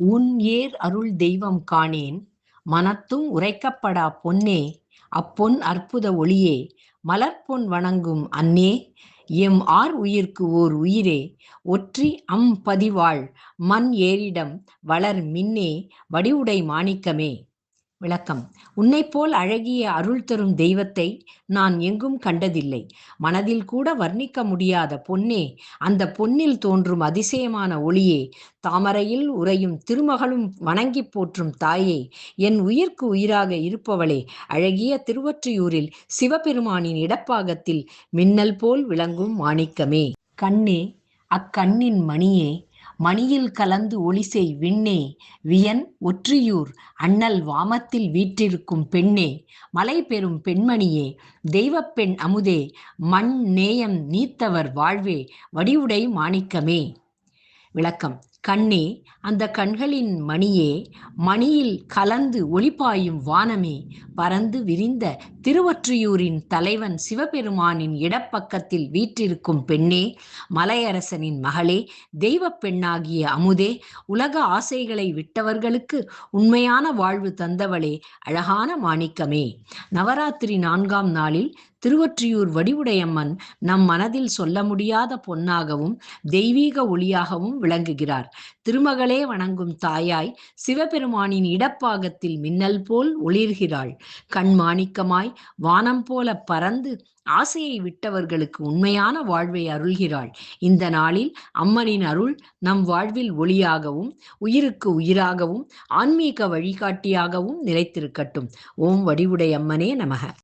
உன் ஏர் அருள் தெய்வம் காணேன். மனத்தும் உரைக்கப்படா பொன்னே. அப்பொன் அற்புத ஒளியே. மலர்பொன் வணங்கும் அன்னே. எம் ஆர் உயிர்க்கு ஓர் உயிரே. ஒற்றி அம் பதிவாள். மண் ஏரிடம் வளர் மின்னே. வடிவுடை மாணிக்கமே. விளக்கம். உன்னைப்போல் அழகிய அருள் தரும் தெய்வத்தை நான் எங்கும் கண்டதில்லை. மனதில் கூட வர்ணிக்க முடியாத பொன்னே அந்த பொன்னில் தோன்றும் அதிசயமான ஒளியே தாமரையில் உறையும் திருமகளும் வணங்கி போற்றும் தாயே என் உயிர்க்கு உயிராக இருப்பவளே அழகிய திருவொற்றியூரில் சிவபெருமானின் இடப்பாகத்தில் மின்னல் போல் விளங்கும் மாணிக்கமே. கண்ணே அக்கண்ணின் மணியே மணியில் கலந்து ஒளிசெய் விண்ணே வியன் ஒற்றியூர் அண்ணல் வாமத்தில் வீற்றிருக்கும் பெண்ணே மலை பெறும் பெண்மணியே தெய்வப்பெண் அமுதே மண் நேயம் நீத்தவர் வாழ்வே வடிவுடை மாணிக்கமே. விளக்கம். கண்ணே அந்த கண்களின் மணியே மணியில் கலந்து ஒளிபாயும் வானமே பறந்து விரிந்த திருவொற்றியூரின் தலைவன் சிவபெருமானின் இடப்பக்கத்தில் வீற்றிருக்கும் பெண்ணே மலையரசனின் மகளே தெய்வ பெண்ணாகிய அமுதே உலக ஆசைகளை விட்டவர்களுக்கு உண்மையான வாழ்வு தந்தவளே அழகான மாணிக்கமே. நவராத்திரி நான்காம் நாளில் திருவொற்றியூர் வடிவுடையம்மன் நம் மனதில் சொல்ல முடியாத பொன்னாகவும் தெய்வீக ஒளியாகவும் விளங்குகிறார். திருமகளே வணங்கும் தாயாய் சிவபெருமானின் இடப்பாகத்தில் மின்னல் போல் ஒளிர்கிறாள். கண் வானம் போல பறந்து ஆசையை விட்டவர்களுக்கு உண்மையான வாழ்வை அருள்கிறாள். இந்த நாளில் அம்மனின் அருள் நம் வாழ்வில் ஒளியாகவும் உயிருக்கு உயிராகவும் ஆன்மீக வழிகாட்டியாகவும் நிலைத்திருக்கட்டும். ஓம் வடிவுடை அம்மனே நமக.